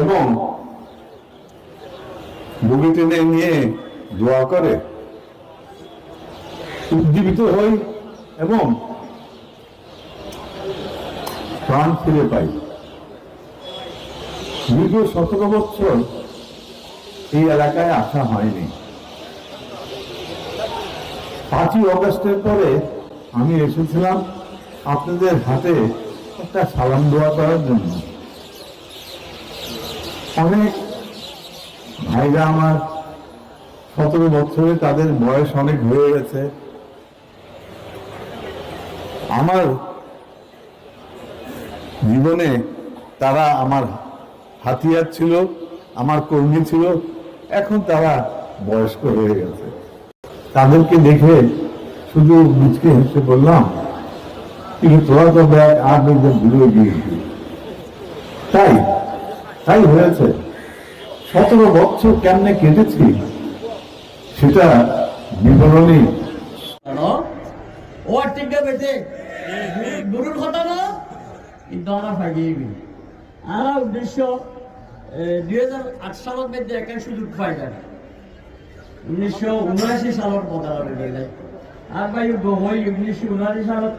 এবং বুকে টেনে নিয়ে দোয়া করে, উজ্জীবিত হই এবং প্রাণ ফিরে পাই। দীর্ঘ সতেরো বছর এই এলাকায় আসা হয়নি। পাঁচই অগস্টের পরে আমি এসেছিলাম আপনাদের হাতে একটা সালাম দোয়া করার জন্য। অনেক ভাইরা আমার সতেরো বছরে তাদের বয়স অনেক হয়ে গেছে। আমার জীবনে তারা আমার হাতিয়ার ছিল, আমার কর্মী ছিল, এখন তারা বয়স্ক হয়ে গেছে। তাদেরকে দেখে শুধু মুচকে হেসে বললাম কিন্তু তোরা তো ব্যাগ আর গিয়েছি তাই তাই হয়েছে। সতেরো বছর কেমনে কেটেছি, সেটা বিবরণী। ও ঠিক বেটে গুরুর কথা না? কিন্তু আমরা গেল আমরা উদ্দেশ্য দুই হাজার আট সালত মধ্যে একটা সুযোগ পাই যায় উনিশশো উনআশি সালত কথা আর ভাই উনিশশো উনআশি সালত